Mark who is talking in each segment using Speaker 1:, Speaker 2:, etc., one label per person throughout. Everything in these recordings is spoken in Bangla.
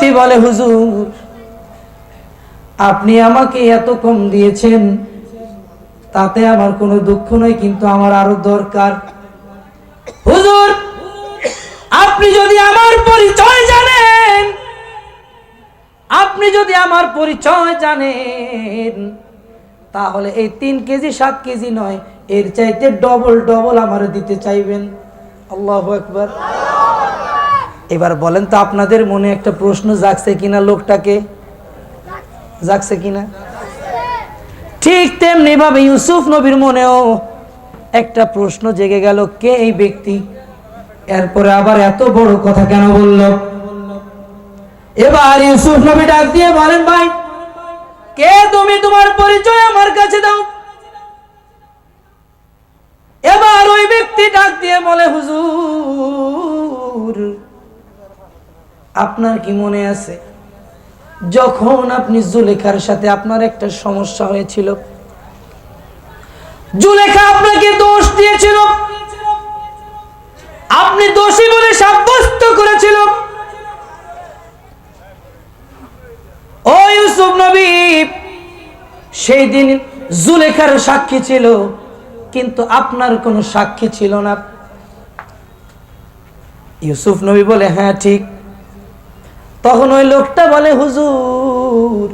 Speaker 1: ব্যক্তি বলে হুজুর, আপনি আমাকে এত কম দিয়েছেন, তাতে আমার কোনো দুঃখ নয়, কিন্তু আমার আরও দরকার। হুজুর, আপনি যদি আমার পরিচয় জানেন, আপনি যদি আমার পরিচয় জানেন, তাহলে এই তিন কেজি, সাত কেজি নয়, এর চাইতে ডবল ডবল আমার দিতে চাইবেন। আল্লাহ একবার এবার বলেন তো আপনাদের মনে একটা প্রশ্ন জাগছে কিনা লোকটাকে? জাগছে কিনা? ঠিক তেমনি ভাবে ইউসুফ নবীর মনেও একটা প্রশ্ন জেগে গেল, কে এই ব্যক্তি? এরপরে আবার এত বড় কথা কেন বলল? এবার ইউসুফ নবী ডাক দিয়ে বলেন, ভাই, কে তুমি? তোমার পরিচয় আমার কাছে দাও। এবার ওই ব্যক্তি ডাক দিয়ে বলে, হুজুর আপনার কি মনে আছে? যখন আপনি জুলেখার সাথে আপনার একটা সমস্যা হয়েছিল, জুলেখা আপনাকে দোষ দিয়েছিল। আপনি দোষী বলে সাব্যস্ত করেছিল। ও ইউসুফ নবী, সেই দিন জুলেখার সাক্ষী ছিল, কিন্তু আপনার কোনো সাক্ষী ছিল না। ইউসুফ নবী বলে হ্যাঁ ঠিক। তখন ওই লোকটা বলে, হুজুর,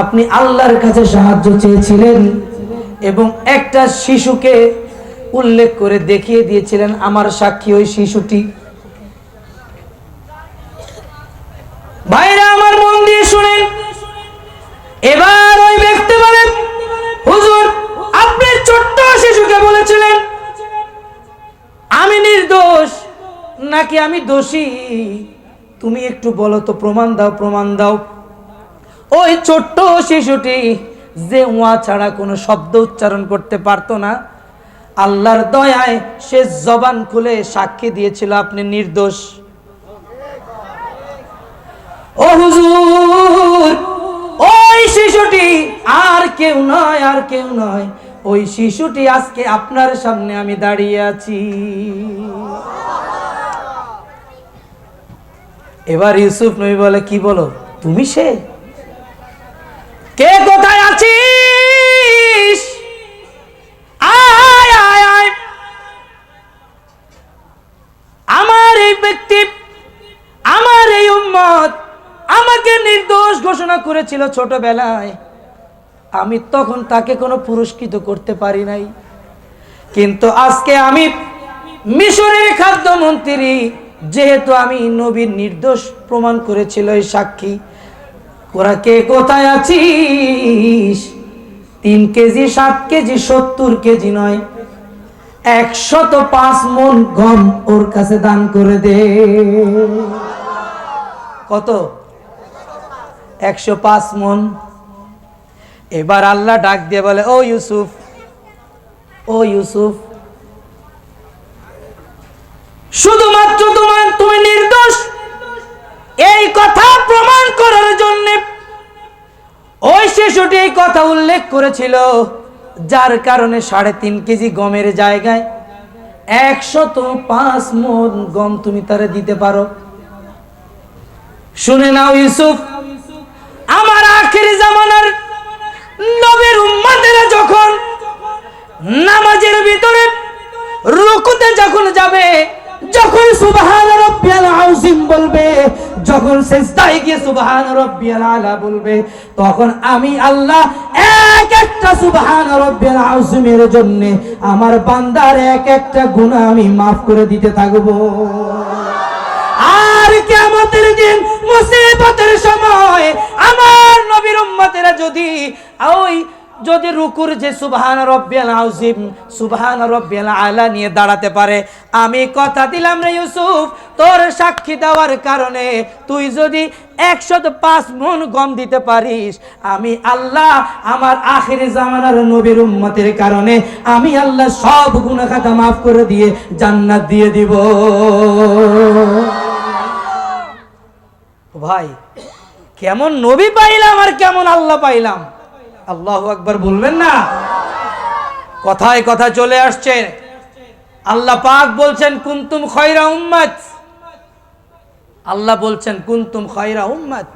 Speaker 1: আপনি আল্লাহর কাছে সাহায্য চেয়েছিলেন এবং একটা শিশুকে উল্লেখ করে দেখিয়ে দিয়েছিলেন আমার সাক্ষী ওই শিশুটি। ভাইরা, আমার মন দিয়ে শুনেন। এবার ওই ব্যক্তি বলেন হুজুর, আপনি ছোট্ট শিশুকে বলেছিলেন। আমি নির্দোষ, নাকি আমি দোষী? তুমি একটু বলো তো, প্রমাণ দাও প্রমাণ দাও। ওই ছোট্ট শিশুটি যে ওয়া ছাড়া কোনো শব্দ উচ্চারণ করতে পারতো না, আল্লাহর দয়ায় সে জবান খুলে সাক্ষী দিয়েছিল, আপনি নির্দোষ। ও হুজুর, ওই শিশুটি আর কেউ নয়, আর কেউ নয়, ওই শিশুটি আজকে আপনার সামনে আমি দাঁড়িয়ে আছি। এবার ইউসুফ নবী বলে, কি বলো? তুমি সে? কে কোথায় আছিস? আয় আয় আমার এই ব্যক্তি, আমার এই উম্মত, আমাকে নির্দোষ ঘোষণা করেছিল ছোটবেলায়। আমি তখন তাকে কোনো পুরস্কৃত করতে পারি নাই। কিন্তু আজকে আমি মিশরের খাদ্যমন্ত্রী যেহেতু আমি নবীর নির্দোষ প্রমাণ করেছিল এই সাক্ষী, ওরা কে কোথায় আছিস? তিন কেজি, সাত কেজি, সত্তর কেজি নয়। একশত পাঁচ মন গম ওর কাছে দান করে দে। কত? একশো পাঁচ মন। এবার আল্লাহ ডাক দিয়ে বলে, ও ইউসুফ ও ইউসুফ শুধুমাত্র তোমার, তুমি নির্দোষ। এই কথা প্রমাণ করার জন্য ওই শিশুটি এই কথা উল্লেখ করেছিল, যার কারণে সাড়ে তিন কেজি গমের জায়গায় একশত পাঁচ মন গম তুমি তারে দিতে পারো। শুনে নাও ইউসুফ, আমার আখেরি জামানার নবীর উম্মাদেরা যখন নামাজের ভিতরে রুকুতে যখন যাবে যখন সুবহান রাব্বিয়াল আযীম বলবে, যখন সিজদায় গিয়ে সুবহান রাব্বিয়াল আলা বলবে, তখন আমি আল্লাহ এক একটা সুবহান রাব্বিয়াল আযীমের জন্য আমার বান্দার এক একটা গুনাহ আমি maaf করে দিতে থাকব। আর কিয়ামতের দিন মুসিবতের সময় আমার নবীর উম্মতেরা যদি ওই যদি রুকুর যে সুবহান রব্বিয়াল আযীম, সুবহান রব্বিয়াল আলা নিয়ে দাঁড়াতে পারে, আমি কথা দিলাম রে ইউসুফ, তোর সাক্ষী দেওয়ার কারণে তুই যদি একশত পাঁচ মন গম দিতে পারিস, আমি আল্লাহ আমার আখির জামানার নবীর উম্মতের কারণে আমি আল্লাহ সব গুনাহ খাতা মাফ করে দিয়ে জান্নাত দিয়ে দিব। ভাই, কেমন নবী পাইলাম আর কেমন আল্লাহ পাইলাম? আল্লাহ আকবার বলবেন না? কথায় কথা চলে আসছে। আল্লাহ পাক বলছেন, কুন্তুম খয়রা উম্মত? আল্লাহ বলছেন, কুন্তুম খয়রা উম্মাত?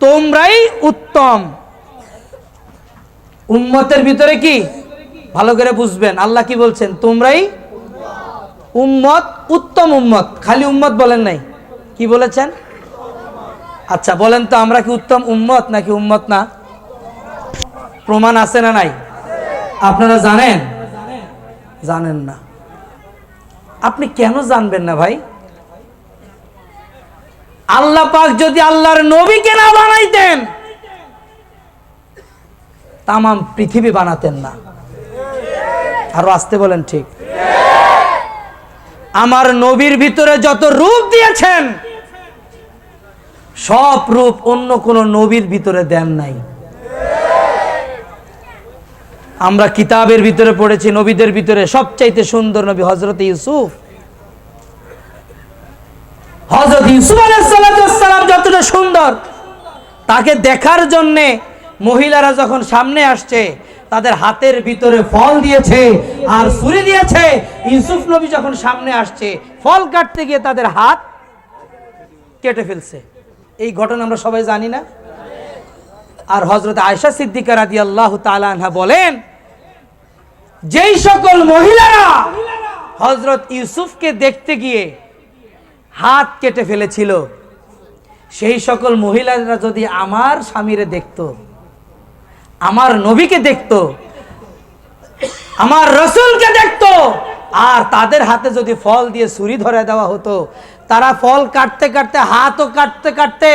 Speaker 1: তোমরাই উত্তম। উম্মতের ভিতরে কি? ভালো করে বুঝবেন। আল্লাহ কি বলছেন? তোমরাই উম্মত, উত্তম উম্মত। খালি উম্মত বলেন নাই। কি বলেছেন? আচ্ছা বলেন তো আমরা কি উত্তম উম্মত নাকি উম্মত না? প্রমাণ আছে না নাই? আপনারা জানেন? জানেন না। আপনি কেন জানবেন না ভাই? আল্লাহ পাক যদি আল্লাহর নবীকে না বানাইতেন, তামাম পৃথিবী বানাতেন না। আরও আসতে বলেন ঠিক। আমার নবীর ভিতরে যত রূপ দিয়েছেন সব রূপ অন্য কোন নবীর ভিতরে দেন নাই। আমরা কিতাবের ভিতরে পড়েছি, নবীদের ভিতরে সবচাইতে সুন্দর নবী হজরত ইউসুফ। হজরত ইউসুফ আলাইসালাম যতটা সুন্দর, তাকে দেখার জন্যে মহিলারা যখন সামনে আসছে, তাদের হাতের ভিতরে ফল দিয়েছে আর ছুরি দিয়েছে। ইউসুফ নবী যখন সামনে আসছে, ফল কাটতে গিয়ে তাদের হাত কেটে ফেলছে। এই ঘটনা আমরা সবাই জানি না। আর হজরত আয়সা সিদ্দিকা রাদি আল্লাহ তালানহা বলেন, যেই সকল মহিলারা হজরত ইউসুফকে দেখতে গিয়ে হাত কেটে ফেলেছিল, সেই সকল মহিলারা যদি আমার স্বামীরে দেখত, আমার নবীকে দেখত, আমার রসুলকে দেখত, আর তাদের হাতে যদি ফল দিয়ে ছুরি ধরে দেওয়া হতো তারা ফল কাটতে কাটতে, হাতও কাটতে কাটতে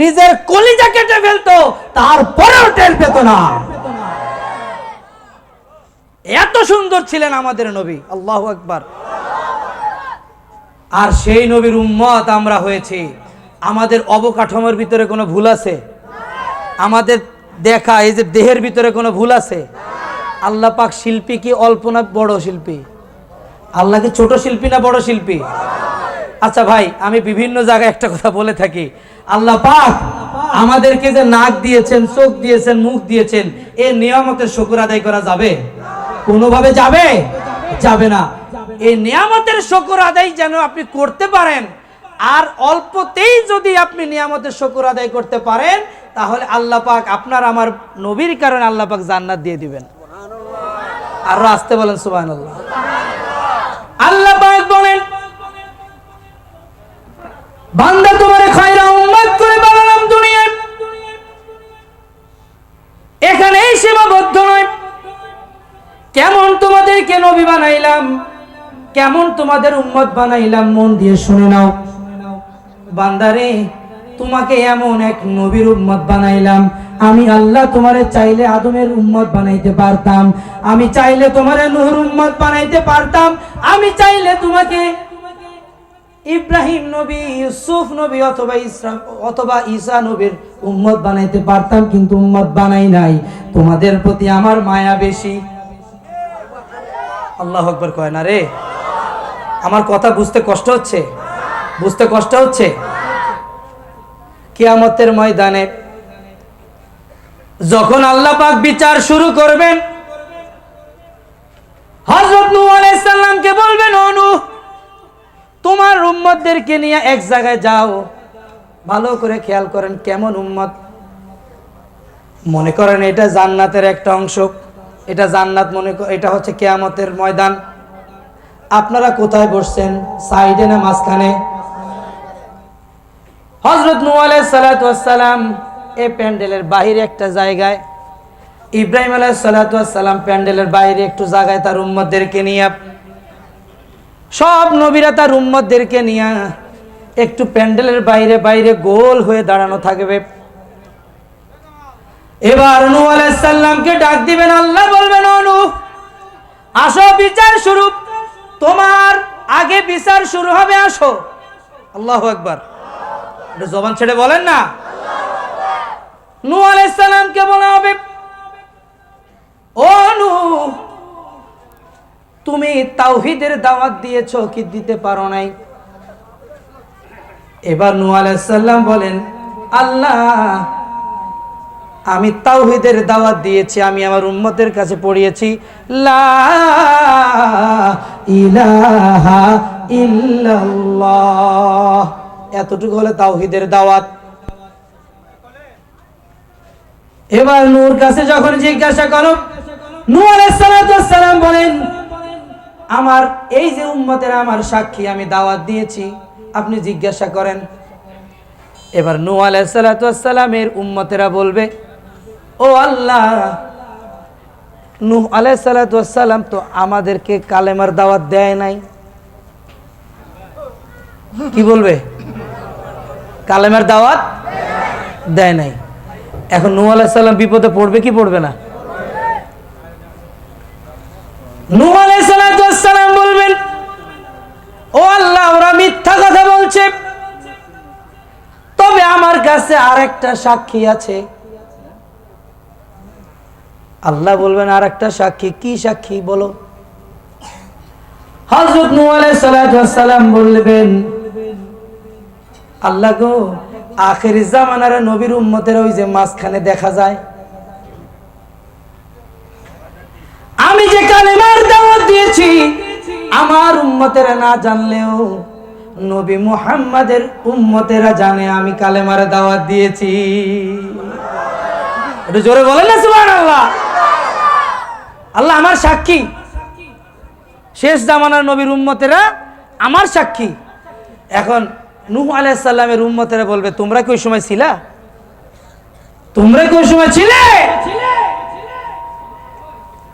Speaker 1: নিজের কলিজা কেটে ফেলতো, তারপরেও টের পেত না। এত সুন্দর ছিলেন আমাদের নবী, আল্লাহ আকবার। আর সেই নবীর উম্মত আমরা হয়েছি। আমাদের অবকাঠামোর ভিতরে কোনো ভুল আছে? আমাদের দেখা, এই যে দেহের ভিতরে কোনো ভুল আছে? আল্লাহ পাক শিল্পী কি অল্প না বড় শিল্পী? আল্লাহ কি ছোট শিল্পী না বড় শিল্পী? আচ্ছা ভাই, আমি বিভিন্ন জায়গায় একটা কথা বলে থাকি। আল্লাহ পাক আমাদেরকে যে নাক দিয়েছেন, চোখ দিয়েছেন, মুখ দিয়েছেন, এ নিয়ামতের শুকর আদায় করা যাবে? কোনোভাবে যাবে? যাবে না। এই নিয়ামতের শুকর আদায় যেন আপনি করতে পারেন, আর অল্পতেই যদি আপনি নিয়ামতের শুকর আদায় করতে পারেন, তাহলে আল্লাহ পাক আপনার আমার নবীর কারণে আল্লাহ পাক জান্নাত দিয়ে দিবেন। আরও আসতে বলেন, সুবহানাল্লাহ। বান্দা তোমারে খায়রা উম্মত করে বানালাম দুনিয়ায়। এখানেই সীমাবদ্ধ নয়। কেমন তোমাদেরকে নবী বানাইলাম, কেমন তোমাদের উম্মত বানাইলাম, মন দিয়ে শুনে নাও। বান্দারে, তোমাকে এমন এক নবীর উম্মত বানাইলাম। আমি আল্লাহ তোমারে চাইলে আদমের উম্মত বানাইতে পারতাম। আমি চাইলে তোমারে নূর উম্মত বানাইতে পারতাম। আমি চাইলে তোমাকে ইব্রাহিম নবী, ইউসুফ নবী অথবা ইসরা, অথবা ঈসা নবীর উম্মত বানাইতে পারতাম, কিন্তু উম্মত বানাই নাই। তোমাদের প্রতি আমার মায়া বেশি। আল্লাহ আকবর কয় না রে। আমার কথা বুঝতে কষ্ট হচ্ছে? বুঝতে কষ্ট হচ্ছে? কিয়ামতের ময়দানে যখন আল্লাহ পাক বিচার শুরু করবেন, হযরত নূহ আলাইহিস সালামকে বলবেন অনু তোমার উম্মতদেরকে নিয়ে এক জায়গায় যাও। ভালো করে খেয়াল করেন কেমন উম্মত। মনে করেন এটা জান্নাতের একটা অংশ। এটা জান্নাত মনে এটা হচ্ছে কেয়ামতের ময়দান। আপনারা কোথায় বসছেন? সাইডে না মাঝখানে? হজরত নূ সালাম এ প্যান্ডেলের বাহিরে একটা জায়গায়। ইব্রাহিম আলাহ সালাম প্যান্ডেলের বাইরে একটু জায়গায় তার উম্মতদেরকে নিয়ে। সব নবীরা তার উম্মতদেরকে নিয়ে একটু প্যান্ডেলের বাইরে বাইরে গোল হয়ে দাঁড়ানো থাকবে। এবার নূ আলাইসাল্লামকে ডাক দিবেন, আল্লাহ বলবেন অনু আসো, বিচার শুরু। তোমার আগে বিচার শুরু হবে, আসো। আল্লাহ একবার জবান ছেড়ে বলেন না? নূ আলাইসাল্লামকে বলা হবে তুমি তাওহিদের দাওয়াত দিয়েছ কি দিতে পারো নাই? এবার নূ আলাইসাল্লাম বলেন, আল্লাহ, আমি তাওহিদের দাওয়াত দিয়েছি, আমি আমার উম্মতের কাছে পড়িয়েছি, লা ইলাহা এতটুকু হলে তাওহিদের দাওয়াত। এবার নূর কাছে যখন জিজ্ঞাসা করো আলাইহিস সালাম বলেন আমার, এই যে উম্মতের আমার সাক্ষী আমি দাওয়াত দিয়েছি, আপনি জিজ্ঞাসা করেন। এবার নূহ আলাইহিস সালামের উম্মতেরা বলবে, ও আল্লাহ, নূহ আলাইহিস সালাম তো আমাদেরকে কালেমার দাওয়াত দেয় নাই। কি বলবে? কালেমার দাওয়াত দেয় নাই। এখন নূহ আলাইসাল্লাম বিপদে পড়বে কি পড়বে না? নূহ কাছে আরেকটা সাক্ষী আছে। আল্লাহ বলবেন আর একটা সাক্ষী, কি সাক্ষী বলো? আলাইহিস সালাম বলবেন, আল্লাহ গো, আখেরি জামানার নবীর উম্মতের ওই যে মাঝখানে দেখা যায়। আমি যে কালেমার দাওয়াত দিয়েছি, আমার উম্মতেরা না জানলেও নবী মুহাম্মাদের উম্মতেরা জানে আমি কালেমার দাওয়াত দিয়েছি। একটু জোরে বলেন না, সুবহানাল্লাহ। আল্লাহ আল্লাহ আমার সাক্ষী। শেষ জামানার নবীর উম্মতেরা আমার সাক্ষী। এখন নূহ আলাইহিস সালামের উম্মতেরা বলবে, তোমরা কি ওই সময় ছিলা? তোমরা কি ওই সময় ছিলে?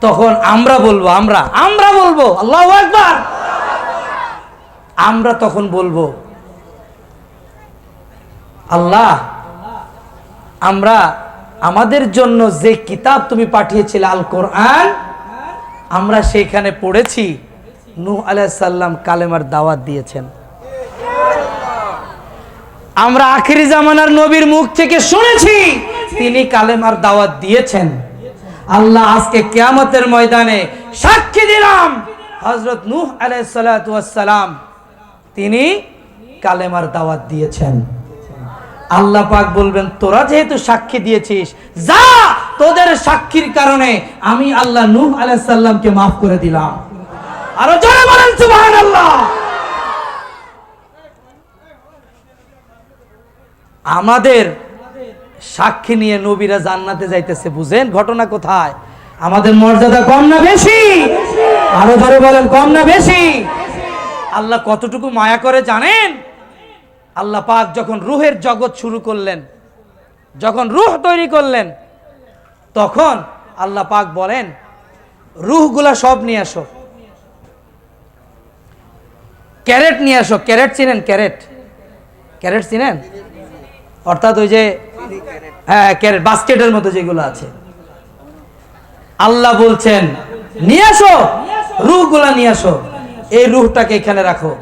Speaker 1: তখন আমরা বলব, আমরা আমরা বলব, আল্লাহ একবার আমরা তখন বলব, আল্লাহ, আমরা আমাদের জন্য যে কিতাব তুমি পাঠিয়েছিলে আল কোরআন আমরা সেখানে পড়েছি। নূহ আলাইসাল্লাম কালেমার দাওয়াত দিয়েছেন। আমরা আখেরি জামানার নবীর মুখ থেকে শুনেছি, তিনি কালেমার দাওয়াত দিয়েছেন। আল্লাহ আজকে কেয়ামতের ময়দানে সাক্ষী দিলাম। হজরত নূহ আলাইসালাম তিনি কালেমার দাওয়াত দিয়েছেন। আল্লাহ পাক বলবেন, তোরা যেহেতু সাক্ষী দিয়েছিস, যা তোদের সাক্ষীর কারণে আমি আল্লাহ নূহ আলাইসাল্লামকে মাফ করে দিলাম। আরও জোরে বলেন, সুবহানাল্লাহ। আমাদের সাক্ষী নিয়ে নবীরা জান্নাতে যাইতেছে, বুঝেন ঘটনা কোথায়? আমাদের মর্যাদা কম না বেশি? আরও ধরে বলেন, কম না বেশি? আল্লাহ কতটুকু মায়া করে জানেন? আল্লাহ পাক যখন রুহের জগৎ শুরু করলেন, যখন রুহ তৈরি করলেন, তখন আল্লাহ পাক বলেন, রুহগুলা সব নিয়ে আসো। ক্যারেট নিয়ে আসো। ক্যারেট চিনেন? ক্যারেট। ক্যারেট চিনেন? অর্থাৎ ওই যে হ্যাঁ ক্যারেট, বাস্কেটের মতো যেগুলো আছে। আল্লাহ বলছেন, নিয়ে আসো। রুহগুলা নিয়ে আসো। এই রুহটাকে এখানে রাখো।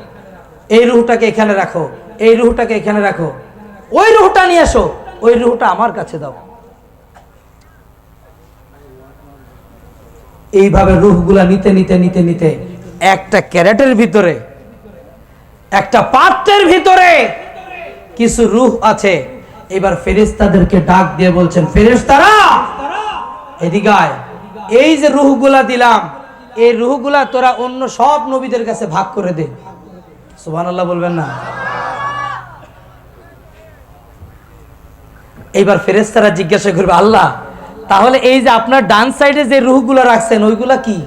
Speaker 1: এই রুহটাকে এখানে রাখো। এই রুহটাকে এখানে রাখো। ওই রুহটা নিয়ে আসো ওই রুহটা আমার কাছে দাও। এইভাবে রুহগুলা নিতে নিতে নিতে নিতে একটা ক্যারেটের ভিতরে, একটা পাত্রের ভিতরে কিছু রুহ আছে। এবার ফেরেশতাদেরকে ডাক দিয়ে বলছেন, ফেরেশতারা, এদিকে এই যে রুহগুলা দিলাম এই রুহগুলা তোরা অন্য সব নবীদের কাছে ভাগ করে দে। সুবহানাল্লাহ বলবেন না? এইবার ফেরেশতারা জিজ্ঞাসা করবে, আল্লাহ, তাহলে এই যে আপনার ডান সাইডে যে রুহগুলা রাখছেন, ওইগুলা কি?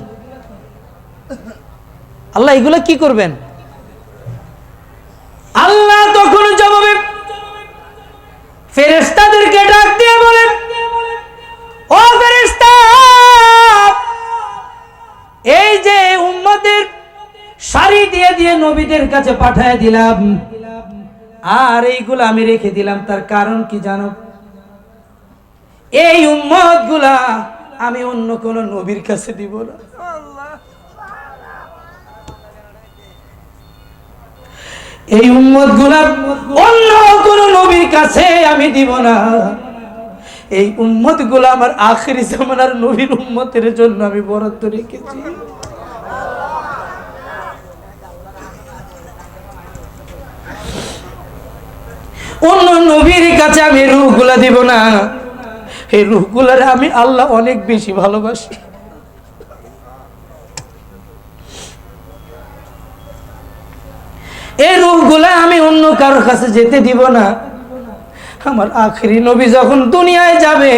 Speaker 1: আল্লাহ, এগুলা কি করবেন? আল্লাহ তখন জবাবে ফেরেশতাদেরকে নবীদের কাছে পাঠায় দিলাম। আর এইগুলো আমি রেখে দিলাম, তার কারণ কি জানো? এই উম্মতগুলা আমি অন্য কোন নবীর কাছে দিব না। এই উম্মতগুলা অন্য কোন নবীর কাছে আমি দিব না। এই উম্মতগুলা আমার আখেরি জামানার নবীর উম্মতের জন্য আমি বরাদ্দ রেখেছি। অন্য নবীর কাছে আমি রুহগুলা দিব না। এই রুহগুলার আমি আল্লাহ অনেক বেশি ভালোবাসি। এই রুহগুলা আমি অন্য কারোর কাছে যেতে দিব না। আমার আখরি নবী যখন দুনিয়ায় যাবে,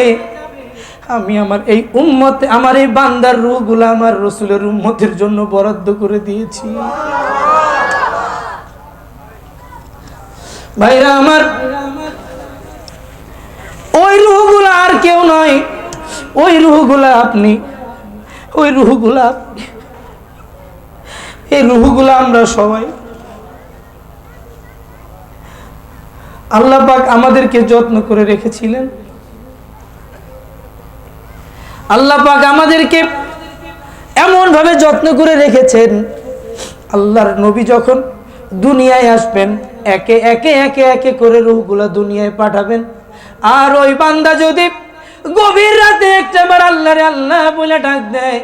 Speaker 1: আমি আমার এই উম্মত, আমার এই বান্দার রুহগুলা আমার রসুলের উম্মতের জন্য বরাদ্দ করে দিয়েছি। ভাইরা আমার, ওই রুহগুলা আর কেউ নয়। ওই রুহগুলা আপনি, ওই রুহগুলা এই রুহগুলা আমরা সবাই। আল্লাহ পাক আমাদেরকে যত্ন করে রেখেছিলেন। আল্লাহ পাক আমাদেরকে এমন ভাবে যত্ন করে রেখেছেন, আল্লাহর নবী যখন দুনিয়ায় আসবেন একে একে একে একে করে রুহগুলা দুনিয়ায় পাঠাবেন। আর ওই বান্দা যদি গভীর রাতে একটাবার আল্লাহরে আল্লাহ বলে ডাক দেয়,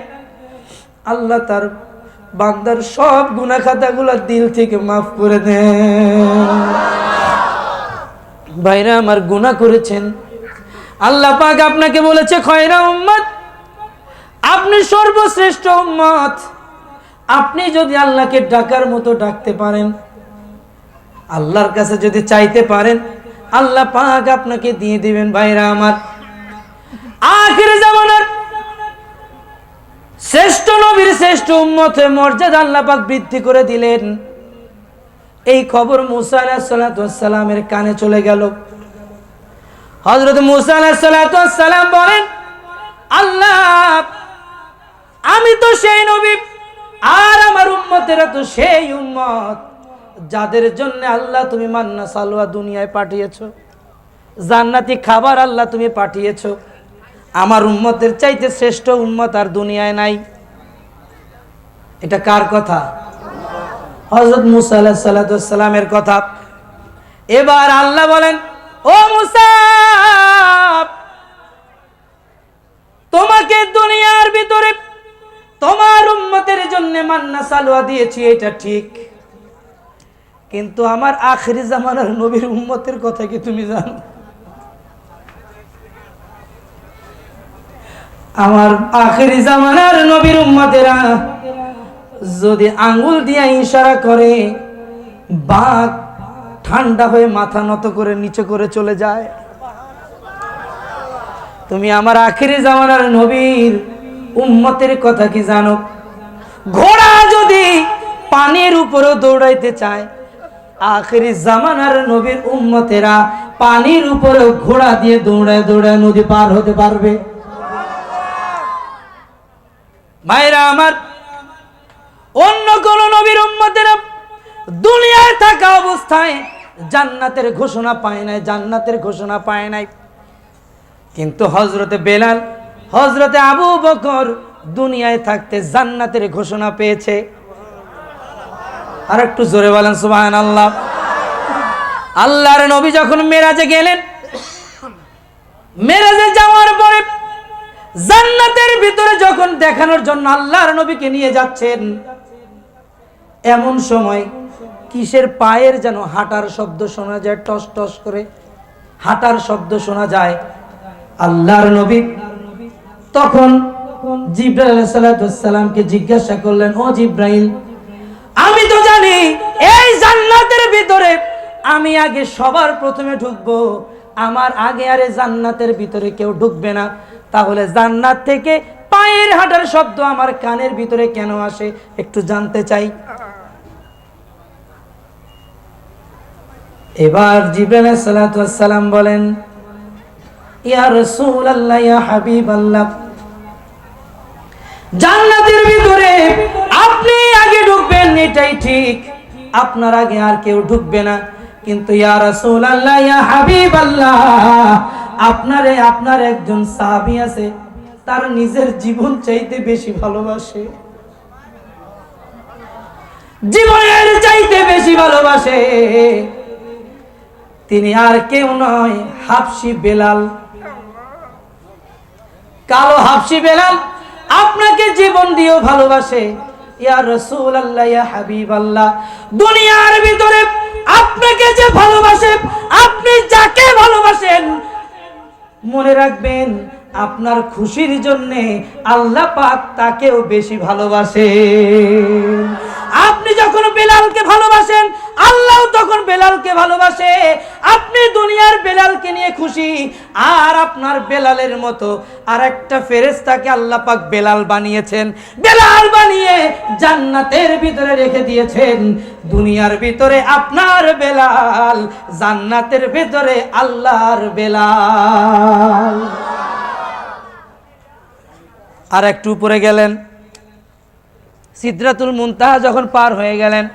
Speaker 1: আল্লাহ তার বান্দার সব গুনা খাতাগুলো দিল থেকে মাফ করে দেন। ভাইরা আমার গুনাহ করেছেন। আল্লাহ পাক আপনাকে বলেছে, খয়রা উম্মত, আপনি সর্বশ্রেষ্ঠ উম্মত। আপনি যদি আল্লাহকে ডাকার মতো ডাকতে পারেন আল্লাহর কাছে যদি চাইতে পারেন, আল্লাহ পাক আপনাকে দিয়ে দিবেন, ভাইরা আমার। আখির জামানার শ্রেষ্ঠ নবীর শ্রেষ্ঠ উম্মতে মর্যাদা আল্লাহ পাক বৃদ্ধি করে দিলেন। এই খবর মুসা আলাহিসাল্লামের কানে চলে গেল। হজরত মুসা আলাহিসাল্লাম বলেন, আল্লাহ, আমি তো সেই নবী, আর আমার উম্মতেরা তো সেই উম্মত। যাদের জন্য আল্লাহ তুমি মান্না সালোয়া দুনিয়ায় পাঠিয়েছো, জান্নাতি খাবার আল্লাহ তুমি পাঠিয়েছ, আমার উম্মতের চাইতে শ্রেষ্ঠ উম্মত আর দুনিয়ায় নাই। এটা কার কথা? হজরত মুসা সালামের কথা। এবার আল্লাহ বলেন, ও মুসা, তোমাকে দুনিয়ার ভিতরে তোমার উম্মতের জন্য মান্না সালোয়া দিয়েছি, এটা ঠিক। কিন্তু আমার আখরি জামানার নবীর উম্মতের কথা কি তুমি জানো? আমার আখরি জামানার নবীর উম্মতেরা যদি আঙ্গুল দিয়ে ইশারা করে বাঘ ঠান্ডা হয়ে মাথা নত করে নিচে করে চলে যায়। তুমি আমার আখেরি জামানার নবীর উম্মতের কথা কি জানো? ঘোড়া যদি পানির উপরও দৌড়াইতে চায় আখেরি জামানার নবীর উম্মতেরা পানির উপরে ঘোড়া দিয়ে দৌড়ায় দৌড়ায় নদী পার হতে পারবে। ভাইরা আমার, অন্য কোন নবীর উম্মতেরা দুনিয়ায় থাকা অবস্থায় জান্নাতের ঘোষণা পায় নাই, জান্নাতের ঘোষণা পায় নাই। কিন্তু হজরতে বেলাল হজরতে আবু বকর দুনিয়ায় থাকতে জান্নাতের ঘোষণা পেয়েছে। আর একটু জোরে বলেন সুবাহান আল্লাহ আল্লাহর নবী যখন মেরাজে গেলেন, মেরাজে যাওয়ার পরে জান্নাতের ভিতরে যখন দেখানোর জন্য আল্লাহর নবীকে নিয়ে যাচ্ছেন, এমন সময় কিসের পায়ের যেন হাঁটার শব্দ শোনা যায়, টস টস করে হাঁটার শব্দ শোনা যায়, আল্লাহর নবী তখন জিব্রাইল সালামকে জিজ্ঞাসা করলেন, ও জানি এই জান্নাতের ভিতরে আমি আগে সবার প্রথমে ঢুকবো। আমার আগে আরে জান্নাতের ভিতরে কেউ ঢুকবে না। তাহলে জান্নাত থেকে পায়ের হাঁটার শব্দ আমার কানের ভিতরে কেন আসে একটু জানতে চাই। এবার জিব্রাইল সালাম বলেন, ইয়া রাসূলুল্লাহ, ইয়া হাবিবাল্লাহ, জান্নাতের ভিতরে আপনি আগে ঢুকবেন, এটাই ঠিক। আপনার আগে আর কেউ ঢুকবে না। কিন্তু আপনারে, আপনার একজন সাহাবী আছে, তার নিজের জীবন চাইতে বেশি ভালোবাসে। জীবনের চাইতে বেশি ভালোবাসে। তিনি আর কেউ নয়, হাফসি বেলাল। কালো হাফসি বেলাল আপনাকে জীবন দিয়েও ভালোবাসে। ইয়া রসুল আল্লাহ ইয়া হাবিব আল্লাহ দুনিয়ার ভিতরে আপনাকে যে ভালোবাসে আপনি যাকে ভালোবাসেন, মনে রাখবেন আপনার খুশির জন্য আল্লাহ পাক তাকেও বেশি ভালোবাসে যখন বেলালকে ভালোবাসেন, আল্লাহ তখন বেলালকে ভালোবাসে। আপনি দুনিয়ার বেলালকে নিয়ে খুশি, আর আপনার বেলালের মতো আর একটা ফেরেস্তাকে আল্লাহ পাক বেলাল বানিয়েছেন। বেলাল বানিয়ে জান্নাতের ভিতরে রেখে দিয়েছেন। দুনিয়ার ভিতরে আপনার বেলাল, জান্নাতের ভিতরে আল্লাহর বেলাল। আর একটু উপরে গেলেন। সিদ্রাতুল মুনতাহা যখন পার হয়ে গেলেন